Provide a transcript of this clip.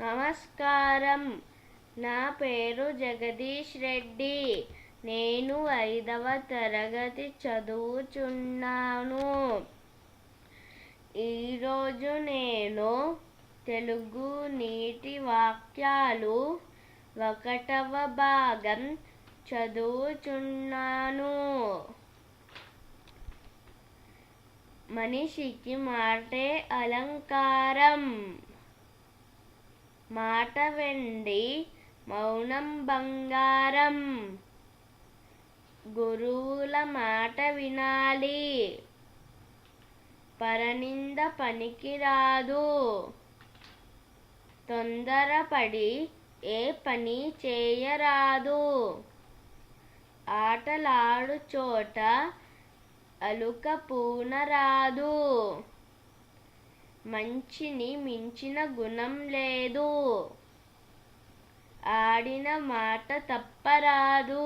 నమస్కారం. నా పేరు జగదీష్ రెడ్డి. నేను ఐదవ తరగతి చదువుచున్నాను. ఈరోజు నేను తెలుగు నీటి వాక్యాలు ఒకటవ భాగం చదువుచున్నాను. మనిషికి మాటే అలంకారం. మాట వెండి మౌనం బంగారం. గురువుల మాట వినాలి. పరనింద పనికిరాదు. తొందరపడి ఏ పని చేయరాదు. ఆటలాడు చోట అలుక పూనరాదు. మంచిని మించిన గుణం లేదు. ఆడిన మాట తప్పరాదు.